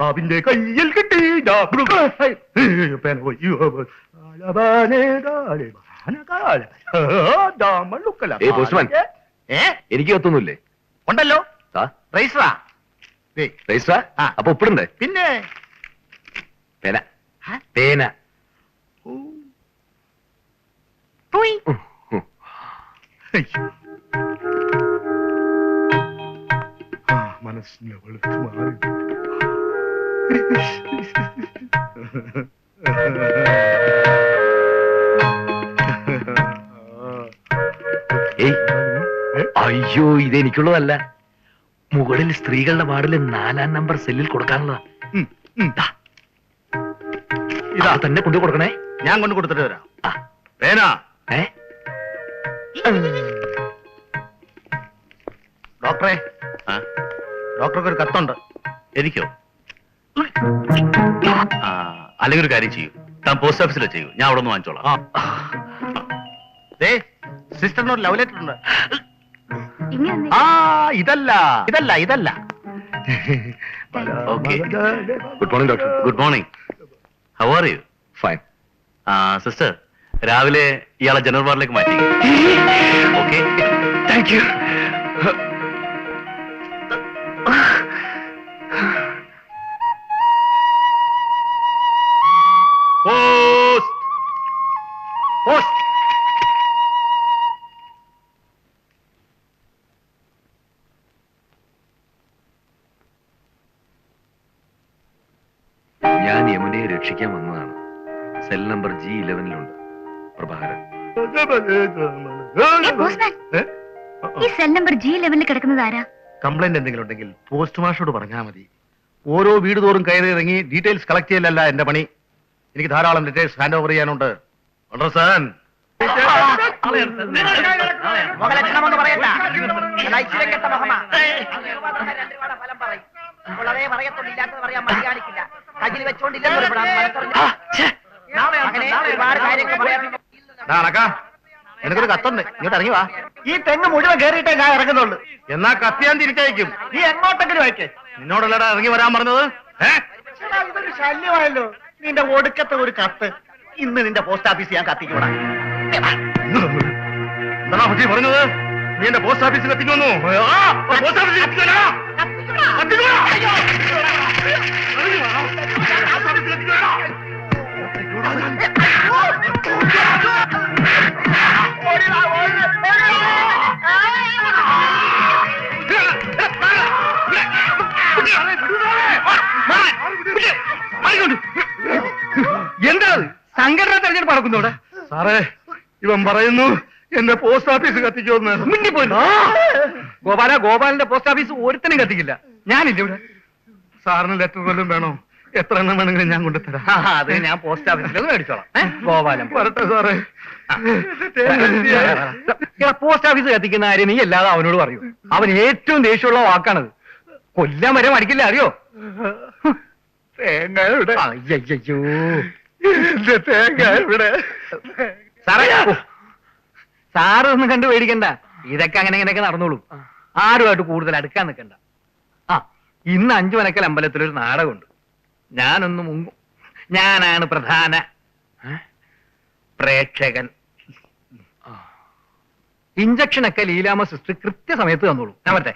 അവന്റെ കയ്യിൽ കിട്ടി എനിക്ക് കത്തൊന്നുമില്ലേ ഉണ്ടല്ലോ. അപ്പൊ ഒപ്പിടണ്ടേ പിന്നെ? പേന. മനസ്സിനെ വെളുത്തു മാറി? അയ്യോ ഇത് എനിക്കുള്ളതല്ല. മുകളിൽ സ്ത്രീകളുടെ വാർഡിൽ നാലാം നമ്പർ സെല്ലിൽ കൊടുക്കാനുള്ളതാ. ഇതാ. തന്നെ കൊണ്ടു കൊടുക്കണേ? ഞാൻ കൊണ്ട് കൊടുത്തിട്ട് വരാം വേനാ ഏ? ഡോക്ടറെ. ഡോക്ടർക്ക് ഒരു കത്തുണ്ട്. എനിക്കോ? അല്ലെങ്കിൽ ഒരു കാര്യം ചെയ്യൂ. താൻ പോസ്റ്റ് ഓഫീസിലെ ചെയ്യൂ. ഞാൻ അവിടെ നിന്ന് വാങ്ങിച്ചോളാം. ലവ് ലെറ്റർ ഉണ്ട്. ആ ഇതല്ല. ഇതല്ല ഇതല്ല. Good morning doctor good morning how are you fine ആ സിസ്റ്റർ രാവിലെ ഇയാളെ ജനറൽ വാർഡിലേക്ക് മാറ്റി. Okay thank you post. Post. ഞാൻ യമുനയെ രക്ഷിക്കാൻ വന്നതാണ്. സെൽ നമ്പർ ജി ഇലവനിലുണ്ട്. പ്രഭാകരൻ. ഈ സെൽ നമ്പർ ജി ലെവലിൽ കിടക്കുന്നത് ആരാ? കംപ്ലൈന്റ് എന്തെങ്കിലും ഉണ്ടെങ്കിൽ പോസ്റ്റ് മാഷോട് പറഞ്ഞാൽ മതി. ഓരോ വീട് തോറും കയറി ഇറങ്ങി ഡീറ്റെയിൽസ് കളക്ട് ചെയ്യലല്ല എന്റെ പണി. എനിക്ക് ധാരാളം ഡീറ്റെയിൽസ് ഹാൻഡ് ഓവർ ചെയ്യാനുണ്ട്. അണ്ടർസ്റ്റാൻഡ് എനിക്കൊരു കത്തുണ്ട്. ഇങ്ങോട്ട് ഇറങ്ങി വാ. ഈ തെങ്ങ് മുഴുവൻ കയറിയിട്ടേ ഞാൻ ഇറങ്ങുന്നുള്ളൂ. എന്നാ കത്തിയാൻ ഞാൻ തിരിച്ചയക്കും നീ എങ്ങോട്ടെങ്കിലും അയക്കേ. നിന്നോടല്ലടാ ഇറങ്ങി വരാൻ പറഞ്ഞത്? ഏഹ് ഇതൊരു ശല്യമായല്ലോ. നിന്റെ ഒടുക്കത്തെ ഒരു കത്ത് ഇന്ന് നിന്റെ പോസ്റ്റ് ഓഫീസ് ഞാൻ കത്തിക്കൂടാ. പറഞ്ഞത്? നീ എന്റെ പോസ്റ്റ് ഓഫീസിൽ എത്തിക്കുന്നു പോസ്റ്റ് ഓഫീസിൽ എത്തിക്കോടാ. എത്തിക്കോടാ. തെരഞ്ഞെടുപ്പ് സാറേ ഇവൻ പറയുന്നു എന്റെ പോസ്റ്റ് ഓഫീസ് കത്തിക്കുമെന്ന്. ഗോപാല ഗോപാലിന്റെ പോസ്റ്റ് ഓഫീസ് ഒരുത്തനും കത്തിക്കില്ല. ഞാനില്ല ഇവിടെ? സാറിന് ലെറ്റർ വല്ലതും വേണോ? എത്ര എണ്ണം വേണമെങ്കിലും ഞാൻ കൊണ്ടുതരാം അത് ഞാൻ പോസ്റ്റ് ഓഫീസിൽ മേടിച്ചോളാം? ഗോപാലം വരട്ടെ സാറേ. പോസ്റ്റ് ഓഫീസ് കത്തിക്കുന്ന കാര്യം നീ അല്ലാതെ അവനോട് പറയൂ. അവൻ ഏറ്റവും ദേഷ്യമുള്ള വാക്കാണത്. കൊല്ലാൻ വരെ മടിക്കില്ല അറിയോ? തേങ്ങ ഇവിടെ അയ്യോ എന്റെ തേങ്ങ ഇവിടെ സാറേ ഓ, സാറ് ഒന്നും കണ്ടു പേടിക്കണ്ട. ഇതൊക്കെ അങ്ങനെ ഇങ്ങനെയൊക്കെ നടന്നോളൂ. ആരുമായിട്ട് കൂടുതൽ അടുക്കാൻ നിൽക്കണ്ട. ആ ഇന്ന് അഞ്ചു മനക്കൽ അമ്പലത്തിലൊരു നാടകമുണ്ട്. ഞാനൊന്ന് മുങ്ങും. ഞാനാണ് പ്രധാന? പ്രേക്ഷകൻ. ഇഞ്ചക്ഷനൊക്കെ ലീലാമ സിസ്റ്റർ കൃത്യസമയത്ത് തന്നോളൂ. ഞാൻ മറ്റേ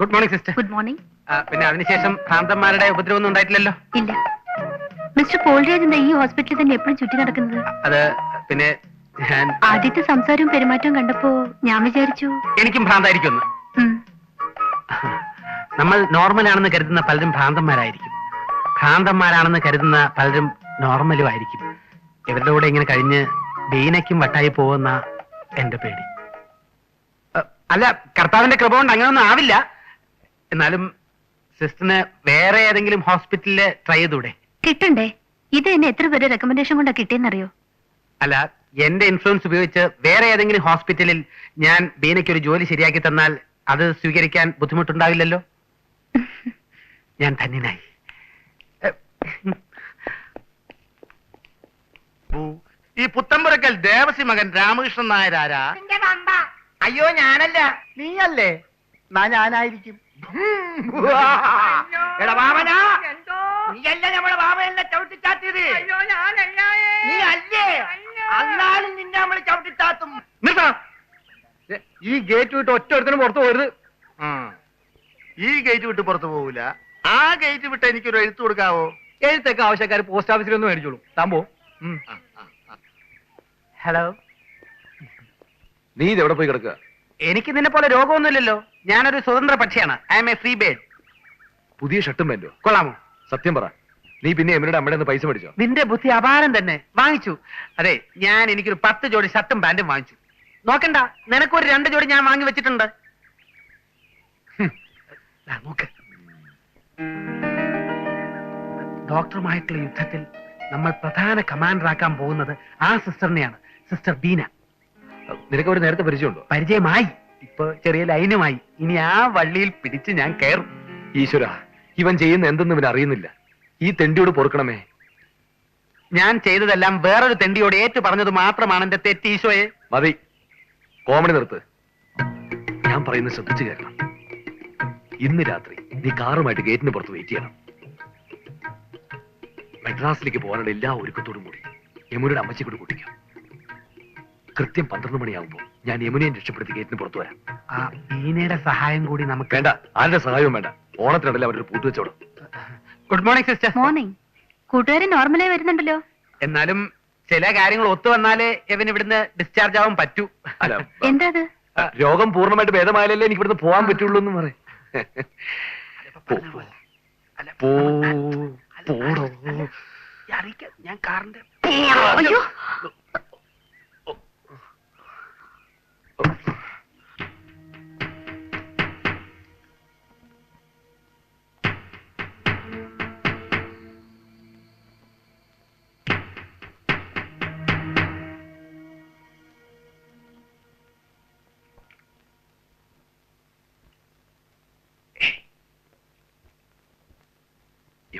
good morning sister good morning പിന്നെ അതിനുശേഷം ഭ്രാന്തന്മാരുടെ ഉപദ്രവം ഒന്നും ഉണ്ടായിട്ടില്ലല്ലോ? ഇല്ല. മിസ്റ്റർ പോൾരാജ് എന്താ ഈ ഹോസ്പിറ്റലിൽ തന്നെ എപ്പോഴും ചുറ്റി നടക്കുന്നത്. അത് പിന്നെ ഞാൻ ആദ്യത്തെ സംസാരവും പെരുമാറ്റവും കണ്ടപ്പോ ഞാൻ വിചാരിച്ചു എനിക്കും ഭ്രാന്തായിരിക്കും നമ്മൾ നോർമൽ ആണെന്ന് കരുതുന്ന പലരും ഭ്രാന്തന്മാരായിരിക്കും. ഭ്രാന്തന്മാരാണെന്ന് കരുതുന്ന പലരും നോർമലും ആയിരിക്കും. ഇവരുടെ കൂടെ ഇങ്ങനെ കഴിഞ്ഞ് ബീനയ്ക്കും വട്ടായി പോകുന്ന എന്റെ പേടി. അല്ല കർത്താവിന്റെ കൃപ കൊണ്ട് അങ്ങനെയൊന്നും ആവില്ല. എന്നാലും സിസ്റ്ററിന് വേറെ ഏതെങ്കിലും ഹോസ്പിറ്റലിൽ ട്രൈ ചെയ്തൂടെ? കിട്ടണ്ടേ? ഇത് എന്നെ എത്ര പേര് റെക്കമെൻഡേഷൻ കൊണ്ടാ കിട്ടിയെന്നറിയോ? അല്ല എന്റെ ഇൻഫ്ലുവൻസ് ഉപയോഗിച്ച് വേറെ ഏതെങ്കിലും ഹോസ്പിറ്റലിൽ ഞാൻ ബീനയ്ക്ക് ഒരു ജോലി ശരിയാക്കി തന്നാൽ അത് സ്വീകരിക്കാൻ ബുദ്ധിമുട്ടുണ്ടാവില്ലല്ലോ? ഞാൻ ധന്യനായി. ഈ പുത്തമ്പുരക്കൽ ദേവസി മകൻ രാമകൃഷ്ണൻ നായരാരാ? ആരാ അയ്യോ ഞാനല്ല. നീയല്ലേ? എന്നാ ഞാനായിരിക്കും. എടാ വാമന നീയല്ല നമ്മളെ വാമനെ ചവിട്ടിച്ചാത്തിയത്. നീ അല്ലേ അന്നാലും നിന്നെ നമ്മൾ ചവിട്ടിച്ചാത്തും. നിർത്താ. ഈ ഗേറ്റ് വിട്ട് ഒറ്റ ഒരുത്തനും പുറത്തു പോരുത് ഈ ഗേറ്റ് വിട്ട് പുറത്തു പോകൂല ആ ഗേറ്റ് വിട്ട് എനിക്കൊരു എഴുത്ത് കൊടുക്കാവോ? എഴുത്തൊക്കെ ആവശ്യക്കാർ പോസ്റ്റ് ഓഫീസിലൊന്നും മേടിച്ചോളൂ. താമ്പോ പോ. ഹലോ നീ ഇതെവിടെ പോയി കിടക്കുക? എനിക്ക് നിന്നെ പോലെ രോഗമൊന്നുമില്ലല്ലോ. ഞാനൊരു സ്വതന്ത്ര പക്ഷിയാണ്. I am a free bird പുതിയ ഷർട്ടും വേണ്ടോ കൊള്ളാമോ? സത്യം പറ. നീ പിന്നെ എമ്മയുടെ അമ്മയുടെ നിന്ന് പൈസ മേടിച്ചോ? നിന്റെ ബുദ്ധി അപാരം തന്നെ. വാങ്ങിച്ചു. അതെ ഞാൻ എനിക്കൊരു പത്ത് ജോഡി ഷർട്ടും പാന്റും വാങ്ങിച്ചു. നോക്കണ്ട നിനക്കൊരു രണ്ട് ജോഡി ഞാൻ വാങ്ങി വെച്ചിട്ടുണ്ട്. ഹും. ദാ നോക്ക്. ഡോക്ടറുമായിട്ടുള്ള യുദ്ധത്തിൽ നമ്മൾ പ്രധാന കമാൻഡർ ആക്കാൻ പോകുന്നത് ആ സിസ്റ്ററിനെയാണ് സിസ്റ്റർ ബീന. നിനക്ക് ഒരു നേരത്തെ പരിചയമുണ്ടോ? പരിചയമായി. ഇപ്പൊ ചെറിയ ലൈനുമായി. ഇനി ആ വള്ളിയിൽ പിടിച്ച് ഞാൻ കയറും. ഈശ്വര ഇവൻ ചെയ്യുന്ന എന്തെന്ന് ഇവൻ അറിയുന്നില്ല. ഈ തെണ്ടിയോട് പൊറുക്കണമേ. ഞാൻ ചെയ്തതെല്ലാം വേറൊരു തെണ്ടിയോട് ഏറ്റു പറഞ്ഞത് മാത്രമാണ് എന്റെ തെറ്റ് ഈശോയെ. മതി. കോമഡി നിർത്ത്. ഞാൻ പറയുന്നത് ശ്രദ്ധിച്ചു കേൾക്കണം. ഇന്ന് രാത്രി നീ കാറുമായിട്ട് ഗേറ്റിന് പുറത്ത് വെയിറ്റ് ചെയ്യണം. മെഡ്രാസിലേക്ക് പോകാനുള്ള എല്ലാ ഒരുക്കത്തോടും കൂടി യമുനയുടെ അമ്മച്ചി കൂടി കൂട്ടിക്കാം. കൃത്യം പന്ത്രണ്ട് മണിയാകുമ്പോൾ ഞാൻ യമുനയെ രക്ഷപ്പെടുത്തി ഗേറ്റിന് പുറത്തു വരാം ആ ബീനയുടെ സഹായം കൂടി നമുക്ക് വേണ്ട ആരുടെ സഹായവും വേണ്ട ഓണത്തിനിടയിൽ അവരൊരു പൂട്ട് വെച്ചോടും ഗുഡ് മോർണിംഗ് സിസ്റ്റർ മോർണിംഗ് കൂട്ടുകാരൻ നോർമലായി വരുന്നുണ്ടല്ലോ എന്നാലും ചില കാര്യങ്ങൾ ഒത്തു വന്നാലേ ഇവൻ ഇവിടുന്ന് ഡിസ്ചാർജ് ആവാൻ പറ്റൂ അല്ല എന്താ അത് ആ, രോഗം പൂർണമായിട്ട് ഭേദമായാലല്ലേ എനിക്ക് ഇവിടുന്ന് പോവാൻ പറ്റുള്ളൂ എന്ന് പറയും പോ പോടോ അറിയിക്കാം ഞാൻ കാറിന്റെ അയ്യോ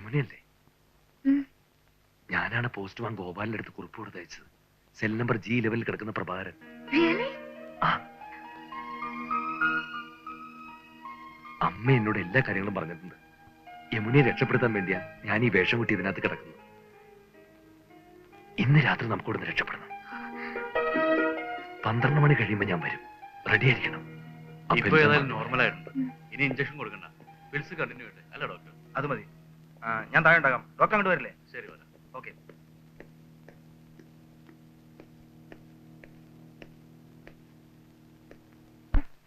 യമുനയല്ലേ? ഞാനാണ് പോസ്റ്റ് വാൻ ഗോപാലിന്റെ അടുത്ത് കുറിപ്പ് കൊടുത്തയച്ചത്. സെൽ നമ്പർ ജി ലെവലിൽ കിടക്കുന്ന പ്രഭാകരൻ. അമ്മ എന്നോട് എല്ലാ കാര്യങ്ങളും പറഞ്ഞിട്ടുണ്ട്. യമുനയെ രക്ഷപ്പെടുത്താൻ വേണ്ടിയാ ഞാൻ ഈ വേഷം കൂട്ടി ഇതിനകത്ത് കിടക്കുന്നു ഇന്ന് രാത്രി നമുക്ക് ഇവിടുന്ന് രക്ഷപ്പെടണം. പന്ത്രണ്ട് മണി കഴിയുമ്പോ ഞാൻ വരും. റെഡി ആയിരിക്കണം. ഇപ്പൊ ഏതായാലും നോർമൽ ആയിട്ടുണ്ട്. ഇനി ഇഞ്ചക്ഷൻ കൊടുക്കണ്ട. പിൽസ് കണ്ടിന്യൂ ചെയ്യട്ടെ. അല്ല ഡോക്ടർ അത് മതി. ഞാൻ താഴെ ഉണ്ടാകാം ഡോക്ടർ അങ്ങോട്ട് വരില്ലേ? ശരി വരാം. ഓക്കെ.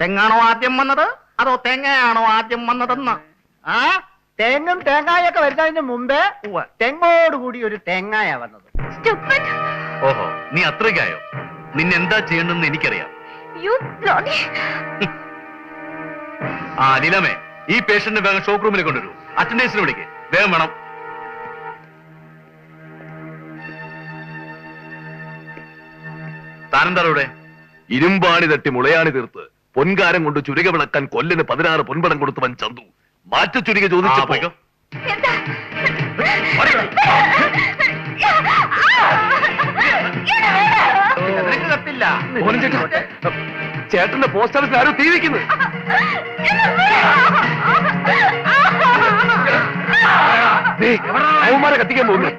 തെങ്ങാണോ ആദ്യം വന്നത്? അതോ തേങ്ങയാണോ ആദ്യം വന്നതെന്ന്? ആ? തേങ്ങും തേങ്ങായൊക്കെ വരുന്നതിന് മുമ്പേ തെങ്ങോട് കൂടി ഒരു തേങ്ങായ വന്നത്. ഓഹോ നീ അത്രയ്ക്കായോ? നിന്നെന്താ ചെയ്യണമെന്ന് എനിക്കറിയാം. ആ നിലമേ ഈ പേഷ്യന്റിനെ വേഗം ഷോപ്പ് റൂമിൽ കൊണ്ടുവരൂ. അറ്റൻഡൻസിന് വിളിക്ക്. വേഗം വേണം താനെന്താ ഇരുമ്പാണി തട്ടി മുളയാണി തീർത്ത് പൊൻകാരം കൊണ്ട് ചുരുക വിളക്കാൻ കൊല്ലിന് പതിനാറ് പൊൻപടം കൊടുത്തവൻ ചന്തു മാറ്റ ചുരുക ചോദിച്ച ചോദിച്ചപ്പോ ചേട്ടന്റെ പോസ്റ്റ് ഓഫീസിൽ ആരും തീ വെക്കുന്നു അവന്മാരെ കത്തിക്കാൻ പോകുന്നു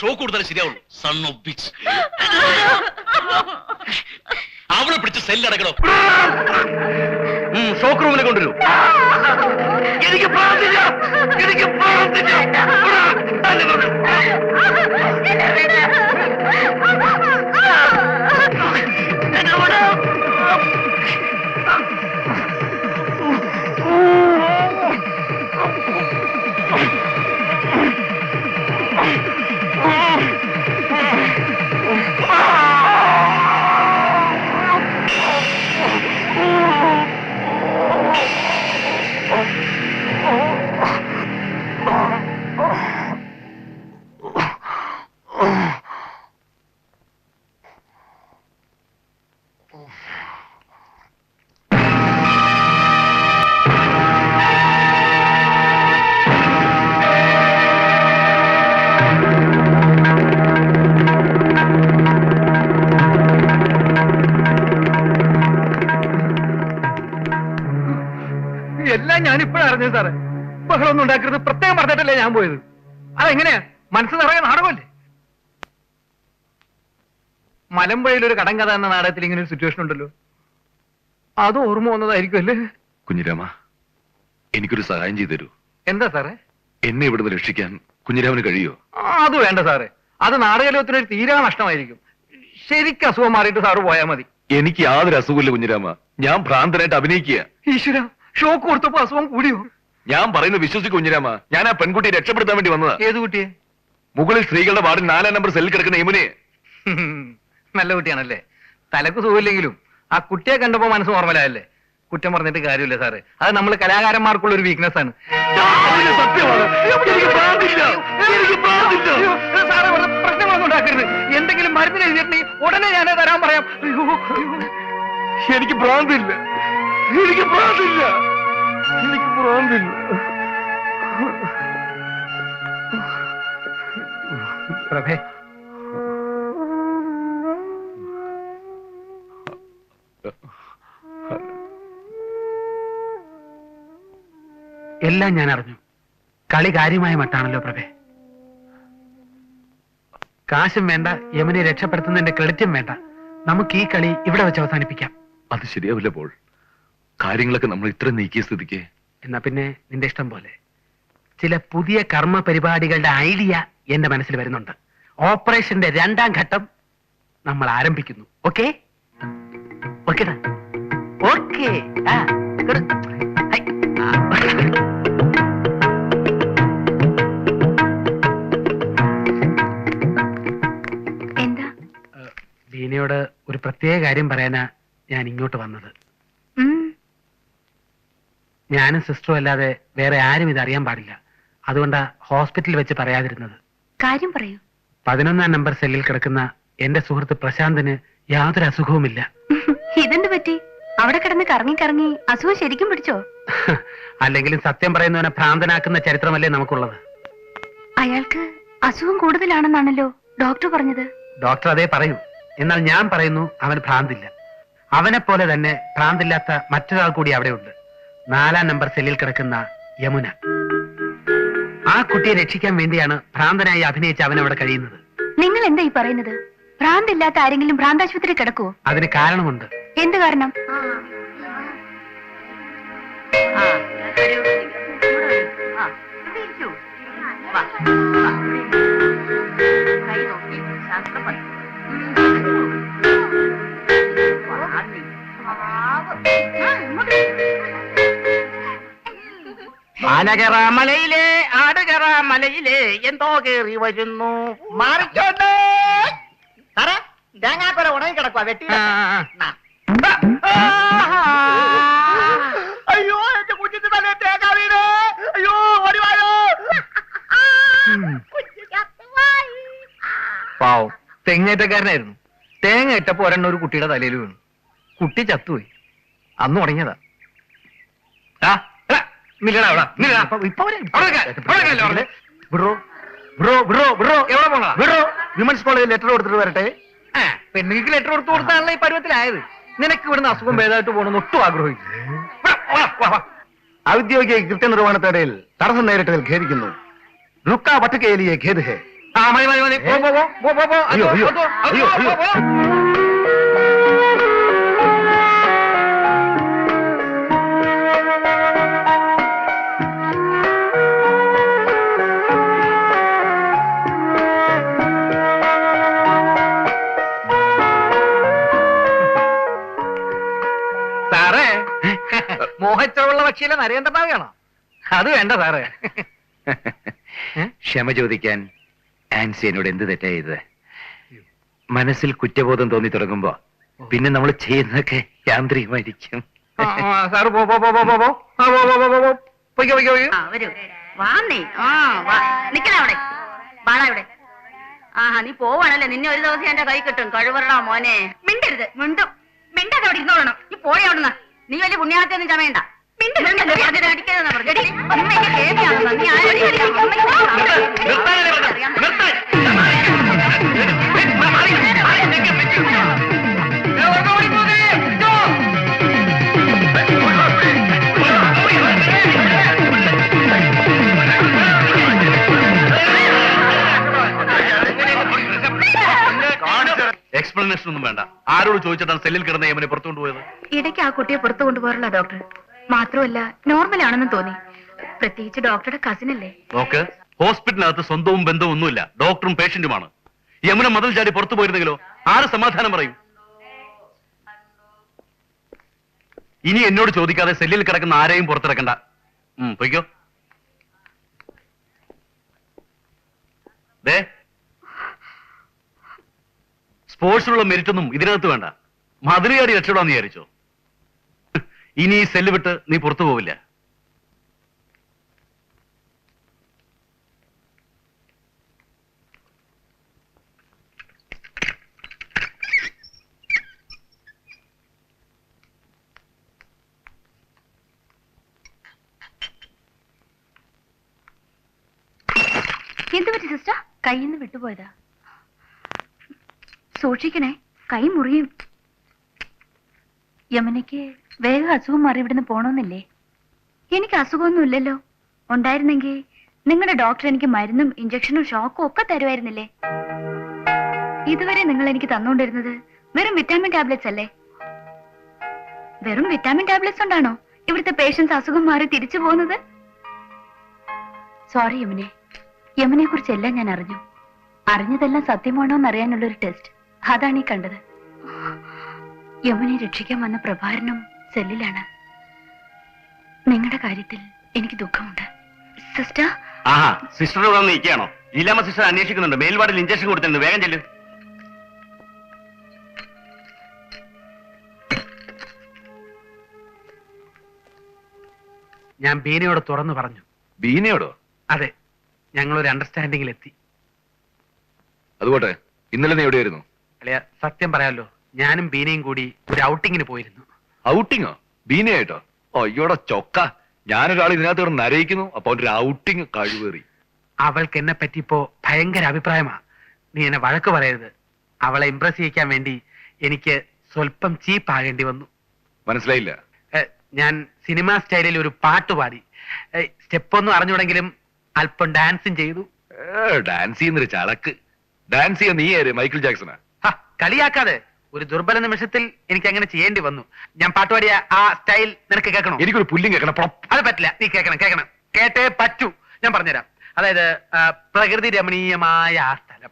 ഷോ കൂടുതൽ ശരിയാവുള്ളൂ. സൺ ഓഫ് ബിച്ച് അവളെ പിടിച്ച് സെല്ലടക്കണോ ഷോക്ക് റൂമിലേക്ക് കൊണ്ടുവരൂ. പറഞ്ഞു സാറേ. ബഹളമൊന്നും ഉണ്ടാക്കരുത്. പ്രത്യേകം പറഞ്ഞിട്ടല്ലേ ഞാൻ പോയത്. അതെങ്ങനെയാ? മനസ്സ് നിറയെ നാടകമല്ലേ? മലമ്പുഴയിൽ ഒരു കടം കഥ എന്ന നാടകത്തിൽ ഇങ്ങനെ ഒരു സിറ്റുവേഷൻ ഉണ്ടല്ലോ. അത് ഓർമ്മ വന്നതായിരിക്കും അല്ലേ? കുഞ്ഞിരാമ എനിക്കൊരു സഹായം ചെയ്തു തരൂ എന്താ സാറേ? എന്നെ ഇവിടുന്ന് രക്ഷിക്കാൻ കുഞ്ഞിരാമന് കഴിയോ? അത് വേണ്ട സാറേ. അത് നാടകലോകത്തിന് ഒരു തീരാ നഷ്ടമായിരിക്കും. ശരിക്കും അസുഖം മാറിയിട്ട് സാറ് പോയാൽ മതി. എനിക്ക് യാതൊരു അസുഖമില്ല കുഞ്ഞിരാമ. ഞാൻ ഭ്രാന്തനായിട്ട് അഭിനയിക്കുക. ഈശ്വര. ഷോക്ക് കൊടുത്തപ്പോ അസുഖം കൂടിയോ? ഞാൻ പറയുന്നത് വിശ്വസിക്കും കുഞ്ഞിരാമ. ഞാൻ ആ പെൺകുട്ടിയെ രക്ഷപ്പെടുത്താൻ വേണ്ടി വന്നതാ. ഏത് കുട്ടിയെ? മുകളിൽ സ്ത്രീകളുടെ വാർഡിൽ നാലാം നമ്പർ സെല്ലിൽ കിടക്കുന്ന ഇമുനെ. നല്ല കുട്ടിയാണല്ലേ? തലക്ക് സുഖമില്ലെങ്കിലും ആ കുട്ടിയെ കണ്ടപ്പോ മനസ്സ് ഓർമ്മലായല്ലേ കുറ്റം പറഞ്ഞിട്ട് കാര്യമില്ല സാറ്. അത് നമ്മൾ കലാകാരന്മാർക്കുള്ള ഒരു വീക്ക്നെസ് ആണ്. പ്രശ്നങ്ങളൊന്നും ഉണ്ടാക്കരുത്. എന്തെങ്കിലും മരുന്നിന് എഴുതിയിട്ടുണ്ടെങ്കിൽ ഉടനെ ഞാൻ തരാൻ പറയാം. എനിക്ക് ഭ്രാന്തില്ല. എനിക്ക് ഭ്രാന്തില്ല എനിക്ക് പ്രാന്തില്ല. പ്രഭേ. എല്ലാം ഞാൻ അറിഞ്ഞു. കളി കാര്യമായ മട്ടാണല്ലോ പ്രഭേ. കാശും വേണ്ട യമനെ രക്ഷപ്പെടുത്തുന്നതിന്റെ ക്രെഡിറ്റും വേണ്ട. നമുക്ക് ഈ കളി ഇവിടെ വെച്ച് അവസാനിപ്പിക്കാം. അത് ശരിയാവില്ല പോൾ. കാര്യങ്ങളൊക്കെ നമ്മൾ ഇത്ര നീക്കിയ സ്ഥിതിക്ക്. എന്നാ പിന്നെ നിന്റെ ഇഷ്ടം പോലെ. ചില പുതിയ കർമ്മ പരിപാടികളുടെ ഐഡിയ എന്റെ മനസ്സിൽ വരുന്നുണ്ട്. ഓപ്പറേഷന്റെ രണ്ടാം ഘട്ടം നമ്മൾ ആരംഭിക്കുന്നു. ഓക്കെ? Okay okay. എന്താ? ബീനയോട് ഒരു പ്രത്യേക കാര്യം പറയാനാ ഞാൻ ഇങ്ങോട്ട് വന്നത്. ഞാനും സിസ്റ്ററും അല്ലാതെ വേറെ ആരും ഇത് അറിയാൻ പാടില്ല. അതുകൊണ്ടാ ഹോസ്പിറ്റലിൽ വെച്ച് പറയാതിരുന്നത്. കാര്യം പറയൂ. പതിനൊന്നാം നമ്പർ സെല്ലിൽ കിടക്കുന്ന എന്റെ സുഹൃത്ത് പ്രശാന്തിന് യാതൊരു അസുഖവുമില്ല. ഇതെന്ത് പറ്റി? അവിടെ കിടന്ന് കറങ്ങി കറങ്ങി അസുഖം ശരിക്കും പിടിച്ചോ? അല്ലെങ്കിലും സത്യം പറയുന്നവനെ ഭ്രാന്തനാക്കുന്ന ചരിത്രമല്ലേ നമുക്കുള്ളത്. അയാൾക്ക് അസുഖം കൂടുതലാണെന്നാണല്ലോ ഡോക്ടർ പറഞ്ഞത്. ഡോക്ടർ അതേ പറയൂ. എന്നാൽ ഞാൻ പറയുന്നു അവൻ ഭ്രാന്തില്ല. അവനെ പോലെ തന്നെ ഭ്രാന്തില്ലാത്ത മറ്റൊരാൾ കൂടി അവിടെയുണ്ട്. നാലാം നമ്പർ സെല്ലിൽ കിടക്കുന്ന യമുന ആ കുട്ടിയെ രക്ഷിക്കാൻ വേണ്ടിയാണ് ഭ്രാന്തനായി അഭിനയിച്ച അവൻ അവിടെ കഴിയുന്നത് നിങ്ങൾ എന്താ ഈ പറയുന്നത് ഭ്രാന്തില്ലാത്ത ആരെങ്കിലും ഭ്രാന്താശുപത്രി കിടക്കുവോ അതിന് കാരണമുണ്ട് എന്ത് കാരണം ആനകറ മലയിലെ ആടുകറ മലയിലെ എന്തോ കേറി വരുന്നു. മാറിക്കോട്ടെ. സാറേ തേങ്ങാക്കൊല ഉണങ്ങി കിടക്കുക വെട്ടി അയ്യോ എന്റെ കുഞ്ഞിന്റെ തലേ തേങ്ങാ വീട് അയ്യോ ഓടിവായോ പാവം തെങ്ങേറ്റക്കാരനായിരുന്നു. തേങ്ങ ഇട്ടപ്പോ ഒരെണ്ണ ഒരു കുട്ടിയുടെ തലയിൽ വീണു. കുട്ടി ചത്തുപോയി. അന്ന് ഉടങ്ങിയതാ ആ, നില്ലെടാ അവിടെ, നില്ലെടാ. എവിടെ വിമൻസ് കോളേജിൽ ലെറ്റർ കൊടുത്തിട്ട് വരട്ടെ. പെണ്ണുങ്ങൾക്ക് ലെറ്റർ കൊടുത്തു കൊടുത്താണല്ലോ ഈ പരുവത്തിലായത്. നിനക്ക് ഇവിടുന്ന് അസുഖം ഭേദമായിട്ട് പോകണമെന്ന് ഒട്ടും ആഗ്രഹിച്ചു ഔദ്യോഗിക കൃത്യനിർവഹണത്തിനിടയിൽ തടസ്സം നേരിട്ടതിൽ ഖേദിക്കുന്നു. റുക്ക വട്ടുകേലിയെ ഖേദ് ഹേ. ആ മതി മതി മതി. പോ പോ പോ പോ പോ. പോ. അറിയേണ്ട പാവയാണോ അത് വേണ്ട സാറേ. ക്ഷമ ചോദിക്കാൻ ആൻസി എന്നോട് എന്ത് തെറ്റാ ചെയ്തത്? മനസ്സിൽ കുറ്റബോധം തോന്നി തുടങ്ങുമ്പോ പിന്നെ നമ്മൾ ചെയ്യുന്നതൊക്കെ യാന്ത്രികമായിരിക്കും. സാറ് പോ പോ പോ പോ പോ പോ. ആ, പോ പോ പോ പോ പോ. പൊയ്ക്കോ പൊയ്ക്കോ പൊയ്ക്കോ. ആ വരൂ വാന്നേ. ആ വാ. നിക്കണ അവിടെ. വാടാ ഇവിടെ. ആഹാ നീ പോവാണല്ലേ? നിന്നെ ഒരു ദിവസം എന്റെ കൈ കിട്ടും. കഴിവറടാ മോനെ. മിണ്ടരുത്. മിണ്ടും. മിണ്ടാതെ അവിടെ ഇരുന്നോളണം. നീ പോയി അവിടുന്ന്. നീ വലിയ പുണ്യാളത്തൊന്നും ചമയണ്ട. എക്സ്പ്ലനേഷൻ ഒന്നും വേണ്ട. ആരോട് ചോദിച്ചിട്ടാണ് സെല്ലിൽ കിടന്ന് യമനെ പുറത്തുകൊണ്ടുപോയത്? ഇടയ്ക്ക് ആ കുട്ടിയെ പുറത്തുകൊണ്ടുപോകാറുള്ള ഡോക്ടർ? മാത്രമല്ല നോർമൽ ആണെന്ന് തോന്നി. പ്രത്യേകിച്ച് ഡോക്ടറുടെ കസിൻ അല്ലേ? നോക്ക് ഹോസ്പിറ്റലിനകത്ത് സ്വന്തവും ബന്ധവും ഒന്നുമില്ല. ഡോക്ടറും പേഷ്യന്റുമാണ് യമുന മതിൽ ചാടി പുറത്തു പോയിരുന്നെങ്കിലോ ആര് സമാധാനം പറയും? ഇനി എന്നോട് ചോദിക്കാതെ സെല്ലിൽ കിടക്കുന്ന ആരെയും പുറത്തിറക്കണ്ട. ഉം, പൊയ്ക്കോ. ദേ സ്പോർട്സിലുള്ള മെരിറ്റ് ഒന്നും ഇതിനകത്ത് വേണ്ട. മതിലുകാരി രക്ഷപ്പെടാന്ന് വിചാരിച്ചോ. ഇനി ഈ സെല്ല് വിട്ട് നീ പുറത്തു പോവില്ല. എന്ത് പറ്റി സിസ്റ്റർ? കയ്യിൽ നിന്ന് വിട്ടുപോയതാ? സൂക്ഷിക്കണേ കൈ മുറിയും. യമുനയ്ക്ക് വേഗം അസുഖം മാറി ഇവിടുന്ന് പോണമെന്നില്ലേ എനിക്ക് അസുഖമൊന്നുമില്ലല്ലോ. ഉണ്ടായിരുന്നെങ്കിൽ നിങ്ങളുടെ ഡോക്ടർ എനിക്ക് മരുന്നും ഇഞ്ചക്ഷനും ഷോക്കും ഒക്കെ തരുമായിരുന്നില്ലേ? ഇതുവരെ നിങ്ങൾ എനിക്ക് തന്നുകൊണ്ടിരുന്നത് വെറും വിറ്റാമിൻ ടാബ്ലറ്റ്സ് അല്ലേ? വെറും വിറ്റാമിൻ ടാബ്ലറ്റ്സ് ഉണ്ടാണോ ഇവിടുത്തെ പേഷ്യൻസ് അസുഖം മാറി തിരിച്ചു പോകുന്നത്? സോറി യമുനെ. യമനെ കുറിച്ച് എല്ലാം ഞാൻ അറിഞ്ഞു. അറിഞ്ഞതെല്ലാം സത്യമാണോ എന്നറിയാനുള്ള ഒരു ടെസ്റ്റ് അതാണ് ഈ കണ്ടത്. യമുനെ രക്ഷിക്കാൻ വന്ന പ്രഭാരനും സെല്ലിലാണ്. നിങ്ങളുടെ കാര്യത്തിൽ എനിക്ക് ദുഃഖമുണ്ട്. സിസ്റ്റർ? ആഹാ സിസ്റ്ററോട് വന്ന് നിൽക്കുകയാണോ? ലീലാമ്മ സിസ്റ്റർ അന്വേഷിക്കുന്നുണ്ട്. മേൽവാടിൽ ഇഞ്ചക്ഷൻ കൊടുത്തിട്ടുണ്ട്. വേഗം ചെല്ലു. ഞാൻ ബീനയോട് തുറന്നു പറഞ്ഞു. ബീനയോടോ? അതെ ഞങ്ങൾ ഒരു അണ്ടർസ്റ്റാൻഡിംഗിൽ എത്തി. അതുപോട്ടെ ഇന്നലെ നീ എവിടെയായിരുന്നു? അളിയ സത്യം പറയാലോ. ഞാനും ബീനയും കൂടി ഒരു ഔട്ടിങ്ങിന് പോയിരുന്നു. ഔട്ടിങ്ങോ? ബീനയായിട്ടോ അയ്യോടെ ചൊക്ക. ഞാനൊരാൾ ഇതിനകത്ത് കിടന്ന് നരയിക്കുന്നു. അപ്പൊ ഒരു ഔട്ടിങ് കഴിവേറി. അവൾക്ക് എന്നെ പറ്റി ഇപ്പോ ഭയങ്കര അഭിപ്രായമാ. നീ എന്നെ വഴക്ക് പറയരുത്. അവളെ ഇംപ്രസ് ചെയ്യിക്കാൻ വേണ്ടി എനിക്ക് സ്വല്പം ചീപ്പ് ആകേണ്ടി വന്നു. മനസ്സിലായില്ല? ഞാൻ സിനിമാ സ്റ്റൈലിൽ ഒരു പാട്ട് പാടി. സ്റ്റെപ്പ് ഒന്നും അറിഞ്ഞുകൂടെങ്കിലും അല്പം ഡാൻസും ചെയ്തു. ഡാൻസ് ചെയ്യുന്നൊരു ചളക്ക് ഡാൻസ് ചെയ്യാൻ നീ ആര്? മൈക്കിൾ ജാക്സണാ? ഹ, കളിയാക്കാതെ. ഒരു ദുർബല നിമിഷത്തിൽ എനിക്ക് അങ്ങനെ ചെയ്യേണ്ടി വന്നു. ഞാൻ പാട്ടുപാടിയ ആ സ്റ്റൈൽ നിനക്ക് കേൾക്കണോ? എനിക്കൊരു പുല്ലും കേൾക്കണം അത് പറ്റില്ല. നീ കേൾക്കണം കേൾക്കണം. കേട്ടേ പറ്റൂ. ഞാൻ പറഞ്ഞുതരാം. അതായത് ആ, പ്രകൃതി രമണീയമായ ആ സ്ഥലം.